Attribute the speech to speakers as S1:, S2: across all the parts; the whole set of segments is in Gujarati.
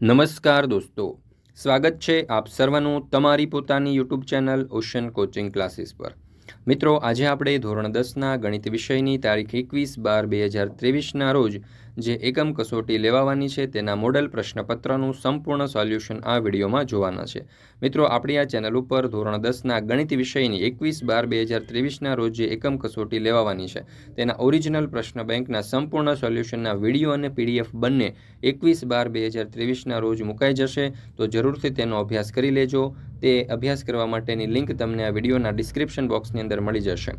S1: નમસ્કાર દોસ્તો. સ્વાગત છે આપ સર્વનું તમારી પોતાની YouTube channel Ocean Coaching Classes પર. મિત્રો, આજે આપણે ધોરણ દસના ગણિત વિષયની તારીખ એકવીસ બાર બે હજાર ત્રેવીસના રોજ જે એકમ કસોટી લેવાવાની છે તેના મોડલ પ્રશ્નપત્રનું સંપૂર્ણ સોલ્યુશન આ વિડીયોમાં જોવાના છે. મિત્રો, આપણી આ ચેનલ ઉપર ધોરણ દસના ગણિત વિષયની એકવીસ બાર બે હજાર ત્રેવીસના રોજ જે એકમ કસોટી લેવાવાની છે, તેના ઓરિજિનલ પ્રશ્ન બેંકના સંપૂર્ણ સોલ્યુશનના વીડિયો અને પીડીએફ બંને એકવીસ બાર બે હજાર ત્રેવીસના રોજ મુકાઈ જશે, તો જરૂરથી તેનો અભ્યાસ કરી લેજો. તે અભ્યાસ કરવા માટેની લિંક તમને આ વિડીયોના ડિસ્ક્રિપ્શન બોક્સની અંદર મળી જશે.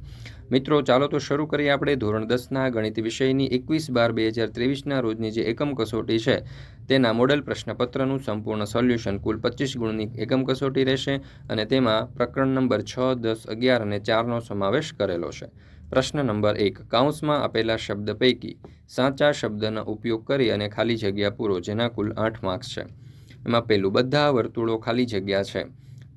S1: મિત્રો, ચાલો તો શરૂ કરીએ આપણે ધોરણ દસના ગણિત વિષયની એકવીસ બાર બે હજાર ત્રેવીસના રોજની જે એકમ કસોટી છે, તેના મોડલ પ્રશ્નપત્રનું સંપૂર્ણ સોલ્યુશન કુલ પચીસ ગુણની એકમ કસોટી રહેશે અને તેમાં પ્રકરણ નંબર છ, દસ, અગિયાર અને ચારનો સમાવેશ કરેલો છે. પ્રશ્ન નંબર એક, કાઉન્સમાં આપેલા શબ્દ પૈકી સાચા શબ્દનો ઉપયોગ કરી અને ખાલી જગ્યા પૂરો, જેના કુલ આઠ માર્ક્સ છે. એમાં પહેલું બધા વર્તુળો ખાલી જગ્યા છે.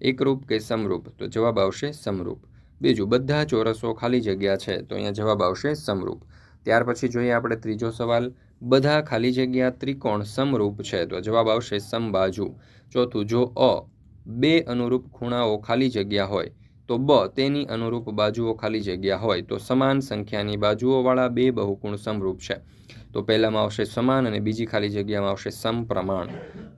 S1: એકરૂપ કે સમરૂપ? તો જવાબ આવશે સમરૂપ. બીજું, બધા ચોરસો ખાલી જગ્યા છે, તો અહીંયા જવાબ આવશે સમરૂપ. ત્યાર પછી જોઈએ આપણે ત્રીજો સવાલ, બધા ખાલી જગ્યા ત્રિકોણ સમરૂપ છે, તો જવાબ આવશે સમબાજુ. ચોથું, જો અ બે અનુરૂપ ખૂણાઓ ખાલી જગ્યા હોય, તો બ તેની અનુરૂપ બાજુઓ ખાલી જગ્યા હોય, તો સમાન સંખ્યાની બાજુઓવાળા બે બહુકોણ સમરૂપ છે. તો પહેલામાં આવશે સમાન અને બીજી ખાલી જગ્યામાં આવશે સમપ્રમાણ.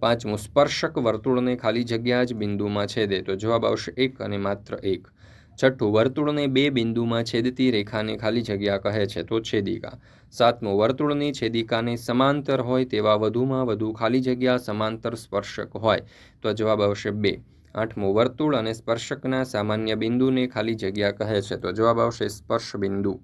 S1: પાંચમું, સ્પર્શક વર્તુળને ખાલી જગ્યા જ બિંદુમાં છેદે, તો જવાબ આવશે એક અને માત્ર એક. છઠ્ઠું, વર્તુળને બે બિંદુમાં છેદતી રેખાને ખાલી જગ્યા કહે છે તો છેદિકા. સાતમું, વર્તુળની છેદિકાને સમાંતર હોય તેવા વધુમાં વધુ ખાલી જગ્યા સમાંતર સ્પર્શક હોય તો જવાબ આવશે બે. આઠમું, વર્તુળ અને સ્પર્શકના સામાન્ય બિંદુને ખાલી જગ્યા કહે છે તો જવાબ આવશે સ્પર્શ બિંદુ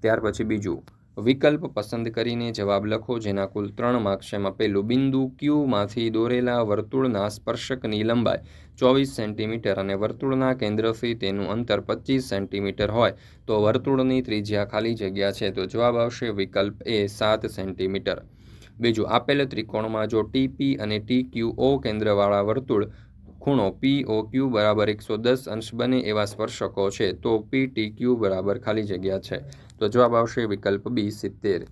S1: ત્યાર પછી બીજું. વિકલ્પ પસંદ કરીને જવાબ લખો, જેના કુલ ત્રણ માર્ક્સ એમાં પહેલું બિંદુ ક્યુમાંથી દોરેલા વર્તુળના સ્પર્શકની લંબાઈ ચોવીસ સેન્ટીમીટર અને વર્તુળના કેન્દ્રથી તેનું અંતર પચીસ સેન્ટીમીટર હોય. તો વર્તુળની ત્રિજ્યા ખાલી જગ્યા છે. તો જવાબ આવશે વિકલ્પ એ સાત સેન્ટીમીટર બીજું, આપેલ ત્રિકોણમાં જો ટીપી અને ટી ક્યુ ઓ કેન્દ્રવાળા વર્તુળ ખૂણો પી ઓ ક્યુ બરાબર એકસો દસ અંશ બને એવા સ્પર્શકો છે, તો પી ટી ક્યુ બરાબર ખાલી જગ્યા છે. તો જવાબ આવશે વિકલ્પ બી સિત્તેર.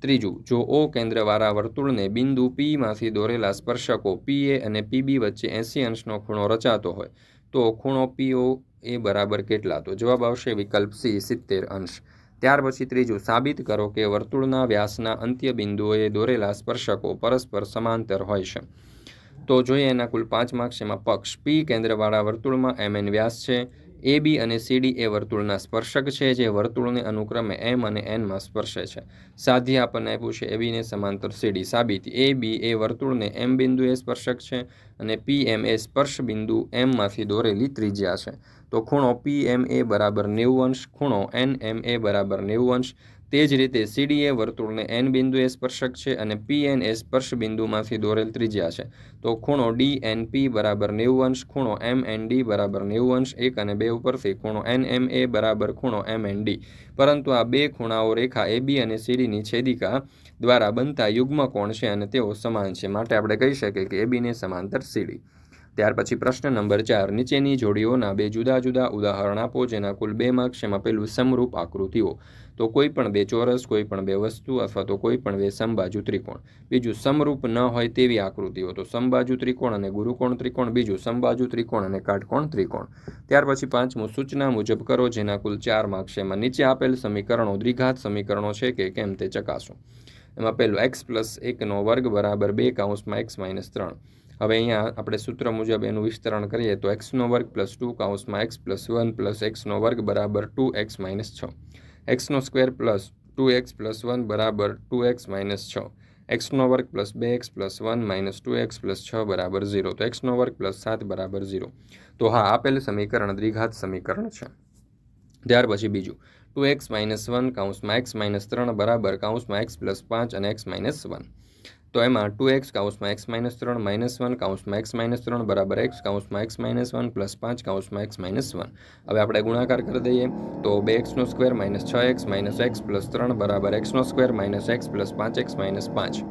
S1: ત્રીજું, જો ઓ કેન્દ્રવાળા વર્તુળને બિંદુ પીમાંથી દોરેલા સ્પર્શકો પી એ અને પીબી વચ્ચે એંસી અંશનો ખૂણો રચાતો હોય, તો ખૂણો પીઓ એ બરાબર કેટલા? તો જવાબ આવશે વિકલ્પ સી સિત્તેર અંશ. ત્યાર પછી ત્રીજું, સાબિત કરો કે વર્તુળના વ્યાસના અંત્ય બિંદુઓએ દોરેલા સ્પર્શકો પરસ્પર સમાંતર હોય છે. તો જોઈએ એના કુલ પાંચ માર્ક્સ એમાં પક્ષ પી કેન્દ્રવાળા વર્તુળમાં એમ એન વ્યાસ છે. એ બી અને સીડી એ વર્તુળના સ્પર્શક છે, જે વર્તુળને અનુક્રમે એમ અને એનમાં સ્પર્શે છે. સાધ્ય આપણને આપ્યું છે એ બીને સમાંતર સીડી સાબિતી. એ બી એ વર્તુળને એમ બિંદુએ સ્પર્શક છે અને પી એમ એ સ્પર્શ બિંદુ એમમાંથી દોરેલી ત્રિજ્યા છે. તો ખૂણો પી એમ એ બરાબર નેવું અંશ, ખૂણો એન એમ એ બરાબર નેવું અંશ તે જ રીતે સીડી એ વર્તુળને એન બિંદુએ સ્પર્શક છે અને પી એન એ સ્પર્શ બિંદુમાંથી દોરેલ ત્રિજ્યા છે. તો ખૂણો ડી એન પી બરાબર નેવું અંશ, ખૂણો એમ એન ડી બરાબર નેવું અંશ, એક અને બે ઉપરથી ખૂણો એન એમ એ બરાબર ખૂણો એમ એન ડી પરંતુ આ બે ખૂણાઓ રેખા એ બી અને સીડીની છેદિકા દ્વારા બનતા યુગ્મ કોણ છે અને તેઓ સમાન છે. માટે આપણે કહી શકીએ કે એ બીને સમાંતર સીડી. ત્યાર પછી પ્રશ્ન નંબર ચાર. નીચેની જોડીઓના બે જુદા જુદા ઉદાહરણ આપો, જેના કુલ બે માર્ક્સ એમાં પેલું સમરૂપ આકૃતિઓ. તો કોઈ પણ બે ચોરસ, કોઈ પણ બે વસ્તુ અથવા તો કોઈ પણ બે સમબાજુ ત્રિકોણ. બીજું, સમરૂપ ન હોય તેવી આકૃતિઓ. તો સમબાજુ ત્રિકોણ અને ગુરુકોણ ત્રિકોણ. બીજું સમબાજુ ત્રિકોણ અને કાટકોણ ત્રિકોણ. ત્યાર પછી પાંચમું, સૂચના મુજબ કરો જેના કુલ ચાર માર્ક્સ એમાં નીચે આપેલ સમીકરણો, દ્વિઘાત સમીકરણો છે કે કેમ તે ચકાસો. એમાં પહેલું એક્સ પ્લસ એકનો વર્ગ બરાબર બે કાઉન્સમાં એક્સ માઇનસ ત્રણ. હવે અહીંયા આપણે સૂત્ર મુજબ એનું વિસ્તરણ કરીએ તો એક્સનો વર્ગ પ્લસ ટુ કાઉન્સમાં એક્સ પ્લસ વન પ્લસ એક્સનો વર્ગ બરાબર ટુ એક્સ માઇનસ છ. એક્સનો square plus two X plus one બરાબર ટુ એક્સ માઇનસ છ. એક્સનો વર્ગ પ્લસ બે X plus one minus two X plus છ બરાબર ઝીરો. તો એક્સનો વર્ગ પ્લસ સાત બરાબર ઝીરો. તો હા આપેલ સમીકરણ, દ્વિઘાત સમીકરણ છે. ત્યાર પછી બીજું. ટુ એક્સ માઇનસ વન કાઉન્સમાં એક્સ માઇનસ ત્રણ બરાબર કાઉન્સમાં એક્સ પ્લસ પાંચ અને એક્સ માઇનસ વન. તો એમાં ટુ એક્સ કાઉન્સમાં એક્સ માઇનસ ત્રણ માઇનસ વન કાઉન્સમાં એક્સ માઇનસ ત્રણ બરાબર એક્સ કાઉન્સમાં એક્સ માઇનસ વન પ્લસ પાંચ કાઉન્સમાં એક્સ માઇનસ વન. હવે આપણે ગુણાકાર કરી દઈએ તો બે એક્સનો સ્ક્વેર માઇનસ છ એક્સ માઇનસ એક્સ પ્લસ ત્રણ બરાબર એક્સનો સ્ક્વેર માઇનસ એક્સ પ્લસ પાંચ એક્સ માઇનસ પાંચ.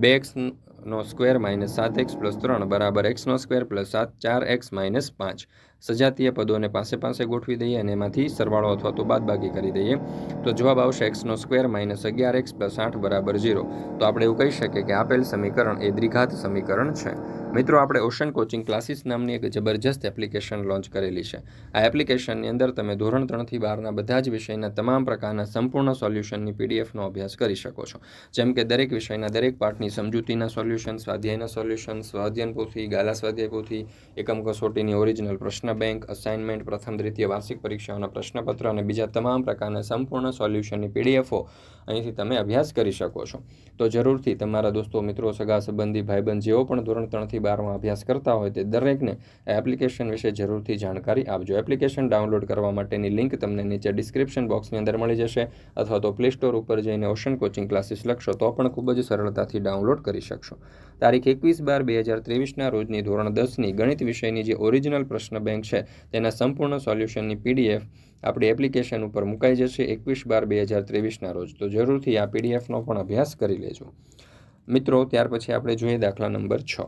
S1: બે એક્સનો સ્ક્વેર માઇનસ સાત એક્સ પ્લસ ત્રણ બરાબર એક્સનો સ્ક્વેર પ્લસ સાત, ચાર એક્સ માઇનસ પાંચ. સજાતીય પદોને પાસે પાસે ગોઠવી દઈએ અને એમાંથી સરવાળો અથવા તો બાદબાકી કરી દઈએ. તો જવાબ આવશે એક્સનો સ્ક્વેર માઇનસ અગિયાર એક્સ પ્લસ આઠ બરાબર ઝીરો તો આપણે એવું કહી શકીએ કે આપેલ સમીકરણ એ દ્વિઘાત સમીકરણ છે. મિત્રો, આપણે ઓશન કોચિંગ ક્લાસીસ નામની એક જબરજસ્ત એપ્લિકેશન લોન્ચ કરેલી છે. આ એપ્લિકેશનની અંદર તમે ધોરણ ત્રણથી બારના બધા જ વિષયના તમામ પ્રકારના સંપૂર્ણ સોલ્યુશનની પીડીએફનો અભ્યાસ કરી શકો છો. જેમ કે દરેક વિષયના દરેક પાઠની સમજૂતીના સોલ્યુશન સ્વાધ્યાયના સોલ્યુશન સ્વાધ્યન પોથી, ગાલા સ્વાધ્યાય પોથી, એકમ કસોટીની ઓરિજિનલ પ્રશ્ન બેંક, અસાઇનમેન્ટ, પ્રથમ દ્વિતીય વાર્ષિક પરીક્ષાઓના પ્રશ્નપત્ર અને બીજા તમામ પ્રકારના સંપૂર્ણ સોલ્યુશનની પીડીએફો અહીંથી તમે અભ્યાસ કરી શકો છો. તો જરૂરથી તમારા દોસ્તો, મિત્રો, સગા સંબંધી, ભાઈબંધ જેઓ પણ ધોરણ ત્રણથી બારમાં અભ્યાસ કરતા હોય તે દરેકને એપ્લિકેશન વિશે જરૂરથી જાણકારી આપજો. એપ્લિકેશન ડાઉનલોડ કરવા માટેની લિંક તમને નીચે ડિસ્ક્રિપ્શન બોક્સની અંદર મળી જશે અથવા તો પ્લે સ્ટોર ઉપર જઈને ઓશન કોચિંગ ક્લાસીસ લખશો તો પણ ખૂબ જ સરળતાથી ડાઉનલોડ કરી શકશો. તારીખ એકવીસ બાર બે હજાર ત્રેવીસના રોજની ધોરણ દસની ગણિત વિષયની જે ઓરિજિનલ પ્રશ્ન બેંક છે. તેના સંપૂર્ણ સોલ્યુશનની પીડીએફ આપણી એપ્લિકેશન ઉપર મુકાઈ જશે એકવીસ બાર બે હજાર ત્રેવીસના રોજ. તો જરૂરથી આ પીડીએફનો પણ અભ્યાસ કરી લેજો. મિત્રો, ત્યાર પછી આપણે જોઈએ દાખલા નંબર છ.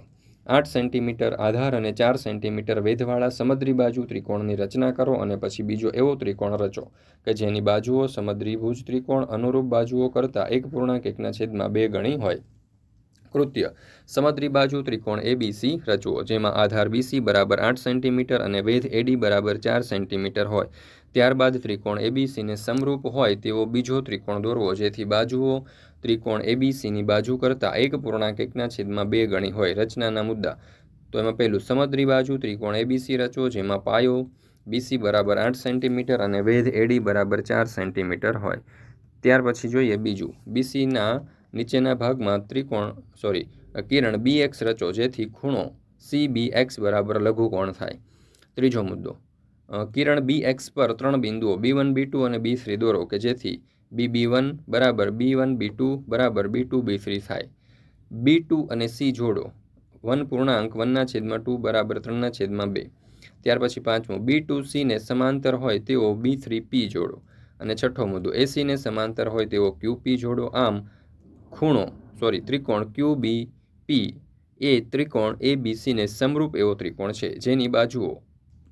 S1: આઠ સેન્ટીમીટર આધાર અને ચાર સેન્ટીમીટર વેધવાળા સમદ્રી બાજુ ત્રિકોણની રચના કરો અને પછી બીજો એવો ત્રિકોણ રચો કે જેની બાજુઓ સમદ્રીભુજ ત્રિકોણ અનુરૂપ બાજુઓ કરતાં એક પૂર્ણાંક એકના છેદમાં બે ગણી હોય. કૃત્ય. સમદ્રી બાજુ ત્રિકોણ એબીસી રચવો જેમાં આધાર બીસી બરાબર આઠ સેન્ટીમીટર અને વેધ એડી બરાબર ચાર સેન્ટીમીટર હોય. ત્યારબાદ ત્રિકોણ એબીસીને સમરૂપ હોય તેવો બીજો ત્રિકોણ દોરવો, જેથી બાજુઓ ત્રિકોણ એબીસીની બાજુ કરતાં એક પૂર્ણાંક એકના છેદમાં બે ગણી હોય. રચનાના મુદ્દા. તો એમાં પહેલું, સમદ્રી બાજુ ત્રિકોણ એબીસી રચો, જેમાં પાયો બીસી બરાબર આઠ સેન્ટીમીટર અને વેધ એડી બરાબર ચાર સેન્ટીમીટર હોય. ત્યાર પછી જોઈએ બીજું. બીસીના નીચેના ભાગમાં ત્રિકોણ સોરી કિરણ બી એક્સ રચો, જેથી ખૂણો સી બી એક્સ બરાબર લઘુકોણ થાય. ત્રીજો મુદ્દો કિરણ બી એક્સ પર ત્રણ બિંદુઓ બી વન બી ટુ અને બી થ્રી દોરો, કે જેથી બી બી વન બરાબર બી વન બી ટુ બરાબર બી ટુ બી થ્રી થાય. બી ટુ અને સી જોડો વન પૂર્ણાંક વનના છેદમાં ટુ બરાબર ત્રણના છેદમાં બે. ત્યાર પછી પાંચમું બી ટુ સીને સમાંતર હોય તેવો બી થ્રી પી જોડો. અને છઠ્ઠો મુદ્દો એસીને સમાંતર હોય તેવો ક્યુ પી જોડો. આમ ખૂણો સોરી ત્રિકોણ ક્યુ બી પી એ ત્રિકોણ એ બી સીને સમરૂપ એવો ત્રિકોણ છે. જેની બાજુઓ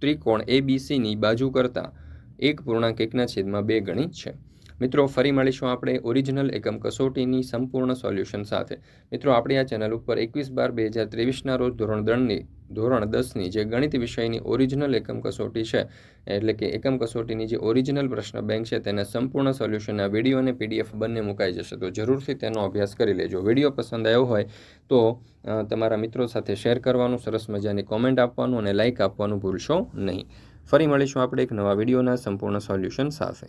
S1: ત્રિકોણ એ બી સીની બાજુ કરતાં એક પૂર્ણાંક એકના છેદમાં બે ગણી છે. મિત્રો, ફરી મળીશું આપણે ઓરિજિનલ એકમ કસોટીની સંપૂર્ણ સોલ્યુશન સાથે. મિત્રો, આપણી આ ચેનલ ઉપર એકવીસ બાર બે હજાર ત્રેવીસના રોજ ધોરણ દળની ધોરણ દસની જે ગણિત વિષયની ઓરિજિનલ એકમ કસોટી છે, એટલે કે એકમ કસોટીની જે ઓરિજિનલ પ્રશ્ન બેંક છે, તેના સંપૂર્ણ સોલ્યુશનના વીડિયો અને પીડીએફ બંને મુકાઈ જશે. તો જરૂરથી તેનો અભ્યાસ કરી લેજો. વીડિયો પસંદ આવ્યો હોય તો તમારા મિત્રો સાથે શેર કરવાનું, સરસ મજાની કોમેન્ટ આપવાનું અને લાઇક આપવાનું ભૂલશો નહીં. ફરી મળીશું આપણે એક નવા વિડીયોના સંપૂર્ણ સોલ્યુશન સાથે.